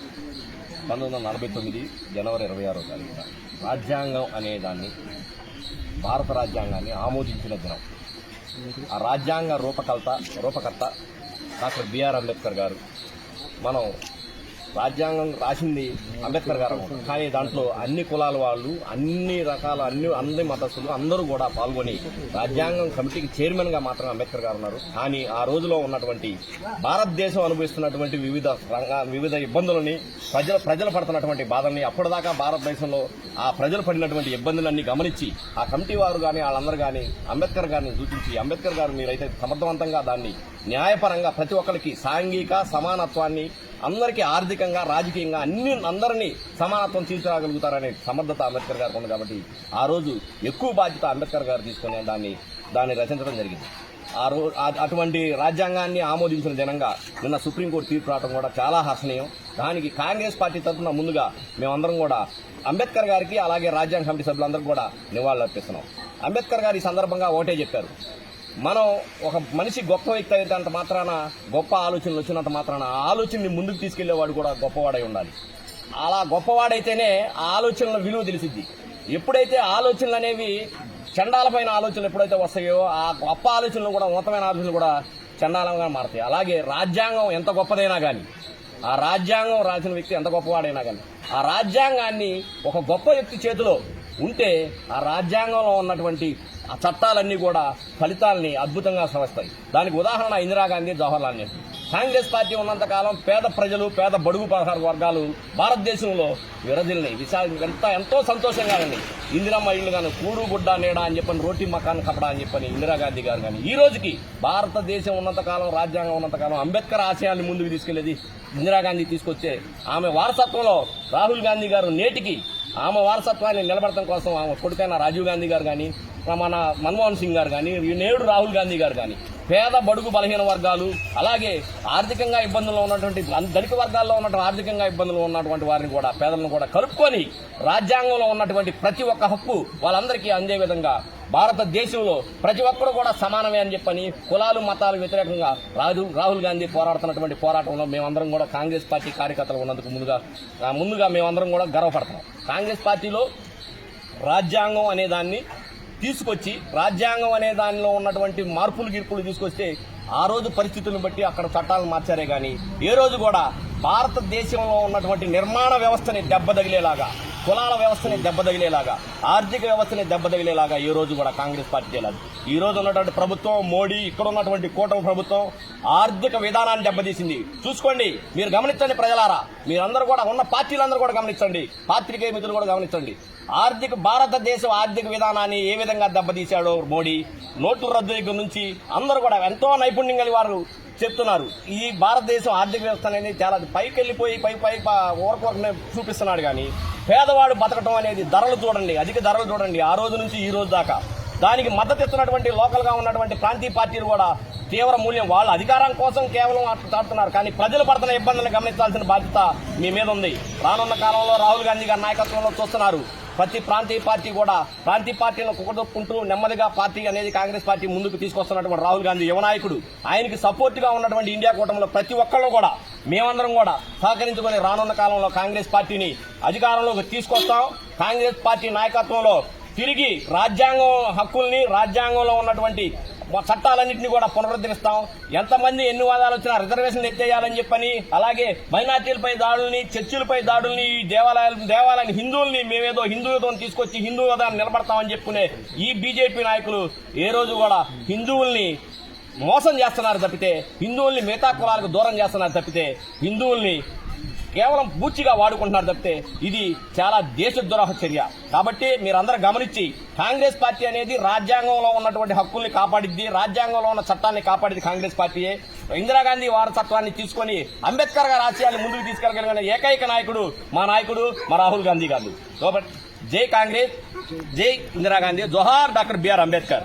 పంతొమ్మిది వందల నలభై తొమ్మిది జనవరి ఇరవై ఆరో తారీఖున రాజ్యాంగం అనే దాన్ని భారత రాజ్యాంగాన్ని ఆమోదించిన దినం. ఆ రాజ్యాంగ రూపకల్త రూపకర్త doctor B R Ambedkar garu మనం రాజ్యాంగం రాసింది అంబేద్కర్ గారు కానీ దాంట్లో అన్ని కులాల వాళ్ళు అన్ని రకాల అన్ని అన్ని మతస్థులు అందరూ కూడా పాల్గొని రాజ్యాంగం కమిటీకి చైర్మన్గా మాత్రం అంబేద్కర్ గారు ఉన్నారు. కానీ ఆ రోజులో ఉన్నటువంటి భారతదేశం అనుభవిస్తున్నటువంటి వివిధ రంగా వివిధ ఇబ్బందులని ప్రజలు ప్రజలు పడుతున్నటువంటి బాధల్ని అప్పటిదాకా భారతదేశంలో ఆ ప్రజలు పడినటువంటి ఇబ్బందులన్నీ గమనించి ఆ కమిటీ వారు కానీ వాళ్ళందరూ కానీ అంబేద్కర్ గారిని సూచించి అంబేద్కర్ గారు మీరైతే సమర్థవంతంగా దాన్ని న్యాయపరంగా ప్రతి ఒక్కరికి సాంఘిక సమానత్వాన్ని అందరికీ ఆర్థికంగా రాజకీయంగా అన్ని అందరినీ సమానత్వం తీసుకురాగలుగుతారనే సమర్థత అంబేద్కర్ గారికి ఉంది కాబట్టి ఆ రోజు ఎక్కువ బాధ్యత అంబేద్కర్ గారు తీసుకునే దాన్ని దాన్ని రచించడం జరిగింది. ఆ రో అటువంటి రాజ్యాంగాన్ని ఆమోదించిన జనంగా నిన్న సుప్రీంకోర్టు తీర్పు రావడం కూడా చాలా హర్షణీయం. దానికి కాంగ్రెస్ పార్టీ తరఫున ముందుగా మేమందరం కూడా అంబేద్కర్ గారికి అలాగే రాజ్యాంగ కమిటీ సభ్యులందరూ కూడా నివాళులు అర్పిస్తున్నాం అంబేద్కర్ గారు ఈ సందర్భంగా ఒకటే చెప్పారు. మనం ఒక మనిషి గొప్ప వ్యక్తి అయినంత మాత్రాన గొప్ప ఆలోచనలు వచ్చినంత మాత్రాన ఆ ఆలోచనని ముందుకు తీసుకెళ్ళేవాడు కూడా గొప్పవాడై ఉండాలి. అలా గొప్పవాడైతేనే ఆ ఆలోచనల విలువ తెలిసిద్ది. ఎప్పుడైతే ఆలోచనలు అనేవి చండాలపైన ఆలోచనలు ఎప్పుడైతే వస్తాయో ఆ గొప్ప ఆలోచనలు కూడా ఉన్నతమైన ఆలోచనలు కూడా చండాలంగా మారతాయి. అలాగే రాజ్యాంగం ఎంత గొప్పదైనా కానీ ఆ రాజ్యాంగం రాసిన వ్యక్తి ఎంత గొప్పవాడైనా కానీ ఆ రాజ్యాంగాన్ని ఒక గొప్ప వ్యక్తి చేతిలో ఉంటే ఆ రాజ్యాంగంలో ఉన్నటువంటి ఆ చట్టాలన్నీ కూడా ఫలితాలని అద్భుతంగా సమస్తాయి. దానికి ఉదాహరణ ఇందిరాగాంధీ జవహర్లాల్ నెహ్రూ. కాంగ్రెస్ పార్టీ ఉన్నంత కాలం పేద ప్రజలు పేద బడుగు పదహారు వర్గాలు భారతదేశంలో విరజిల్ని విశాల ఎంత ఎంతో సంతోషంగా ఉంది. ఇందిరమ్మ ఇళ్ళు కానీ కూడు గుడ్డ నీడ అని చెప్పని రోటీ మకాన్ కపడా అని చెప్పని ఇందిరాగాంధీ గారు కానీ ఈ రోజుకి భారతదేశం ఉన్నంతకాలం రాజ్యాంగం ఉన్నంతకాలం అంబేద్కర్ ఆశయాన్ని ముందుకు తీసుకెళ్ళేది ఇందిరాగాంధీ తీసుకొచ్చే ఆమె వారసత్వంలో రాహుల్ గాంధీ గారు నేటికి ఆమె వారసత్వాన్ని నిలబడటం కోసం ఆమె కొడుకైన రాజీవ్ గాంధీ గారు కానీ మన మన్మోహన్ సింగ్ గారు కానీ నేడు రాహుల్ గాంధీ గారు కానీ పేద బడుగు బలహీన వర్గాలు అలాగే ఆర్థికంగా ఇబ్బందుల్లో ఉన్నటువంటి దళిత వర్గాల్లో ఉన్నటువంటి ఆర్థికంగా ఇబ్బందులు ఉన్నటువంటి వారిని కూడా పేదలను కూడా కలుపుకొని రాజ్యాంగంలో ఉన్నటువంటి ప్రతి ఒక్క హక్కు వాళ్ళందరికీ అందే విధంగా భారతదేశంలో ప్రతి ఒక్కరు కూడా సమానమే అని చెప్పని కులాలు మతాలు వ్యతిరేకంగా రాజు రాహుల్ గాంధీ పోరాడుతున్నటువంటి పోరాటంలో మేమందరం కూడా కాంగ్రెస్ పార్టీ కార్యకర్తలు ఉన్నందుకు ముందుగా ముందుగా మేమందరం కూడా గర్వపడతాం. కాంగ్రెస్ పార్టీలో రాజ్యాంగం అనే దాన్ని తీసుకొచ్చి రాజ్యాంగం అనే దానిలో ఉన్నటువంటి మార్పులు గిర్పులు తీసుకొస్తే ఆ రోజు పరిస్థితులను బట్టి అక్కడ చట్టాలను మార్చారే కానీ ఏ రోజు కూడా భారతదేశంలో ఉన్నటువంటి నిర్మాణ వ్యవస్థని దెబ్బ తగిలేలాగా కులాల వ్యవస్థని దెబ్బతగిలేలాగా ఆర్థిక వ్యవస్థని దెబ్బతగిలేలాగా ఈ రోజు కూడా కాంగ్రెస్ పార్టీ చేయలేదు. ఈ రోజు ఉన్నటువంటి ప్రభుత్వం మోడీ ఇక్కడ ఉన్నటువంటి కూటమి ప్రభుత్వం ఆర్థిక విధానాన్ని దెబ్బతీసింది. చూసుకోండి మీరు గమనించండి ప్రజలారా మీరందరూ కూడా ఉన్న పార్టీలందరూ కూడా గమనించండి పాత్రికేయ మిత్రులు కూడా గమనించండి. ఆర్థిక భారతదేశ ఆర్థిక విధానాన్ని ఏ విధంగా దెబ్బతీశాడో మోడీ నోటు రద్దు దగ్గర నుంచి అందరూ కూడా ఎంతో నైపుణ్యం కలిగి వారు చెప్తున్నారు. ఈ భారతదేశం ఆర్థిక వ్యవస్థ అనేది చాలా పైకి వెళ్ళిపోయి పై పై ఊరకొరకనే చూపిస్తున్నాడు కానీ పేదవాడు బతకటం అనేది ధరలు చూడండి అధిక ధరలు చూడండి ఆ రోజు నుంచి ఈ రోజు దాకా. దానికి మద్దతు ఇస్తున్నటువంటి లోకల్గా ఉన్నటువంటి ప్రాంతీయ పార్టీలు కూడా తీవ్ర మూల్యం వాళ్ళ అధికారం కోసం కేవలం అట్లా చాటుతున్నారు కానీ ప్రజలు పడుతున్న ఇబ్బందులను గమనించాల్సిన బాధ్యత మీ మీద ఉంది. రానున్న కాలంలో రాహుల్ గాంధీ గారి నాయకత్వంలో చూస్తున్నారు. ప్రతి ప్రాంతీయ పార్టీ కూడా ప్రాంతీయ పార్టీలను కుక్కదొక్కుంటూ నెమ్మదిగా పార్టీ అనేది కాంగ్రెస్ పార్టీ ముందుకు తీసుకొస్తున్నటువంటి రాహుల్ గాంధీ యువ నాయకుడు. ఆయనకి సపోర్ట్గా ఉన్నటువంటి ఇండియా కూటమిలో ప్రతి ఒక్కళ్ళు కూడా మేమందరం కూడా సహకరించుకొని రానున్న కాలంలో కాంగ్రెస్ పార్టీని అధికారంలోకి తీసుకొస్తాం. కాంగ్రెస్ పార్టీ నాయకత్వంలో తిరిగి రాజ్యాంగం హక్కుల్ని రాజ్యాంగంలో ఉన్నటువంటి చట్టాలన్నింటినీ కూడా పునరుద్ధరిస్తాం. ఎంతమంది ఎన్ని వాదాలు వచ్చినా రిజర్వేషన్ ఎత్తేయాలని చెప్పని అలాగే మైనార్టీలపై దాడుల్ని చర్చిలపై దాడుల్ని ఈ దేవాలయాలు దేవాలయాన్ని హిందువుల్ని మేమేదో హిందూయుధం తీసుకొచ్చి హిందూయుధాన్ని నిలబడతామని చెప్పుకునే ఈ బీజేపీ నాయకులు ఏ రోజు కూడా హిందువుల్ని మోసం చేస్తున్నారు తప్పితే హిందువుల్ని మిగతా కులాలకు దూరం చేస్తున్నారు తప్పితే హిందువుల్ని కేవలం బూచిగా వాడుకుంటున్నారు తప్పితే ఇది చాలా దేశద్రోహ చర్య కాబట్టి మీరందరూ గమనించి కాంగ్రెస్ పార్టీ అనేది రాజ్యాంగంలో ఉన్నటువంటి హక్కుల్ని కాపాడిద్ది రాజ్యాంగంలో ఉన్న చట్టాన్ని కాపాడింది కాంగ్రెస్ పార్టీయే. ఇందిరాగాంధీ వారసత్వాన్ని తీసుకొని అంబేద్కర్ గారి ఆశయాన్ని ముందుకు తీసుకెళ్ళగలిగిన ఏకైక నాయకుడు మా నాయకుడు మా రాహుల్ గాంధీ గారు. కాబట్టి జై కాంగ్రెస్ జై ఇందిరాగాంధీ జోహార్ డాక్టర్ బిఆర్ అంబేద్కర్.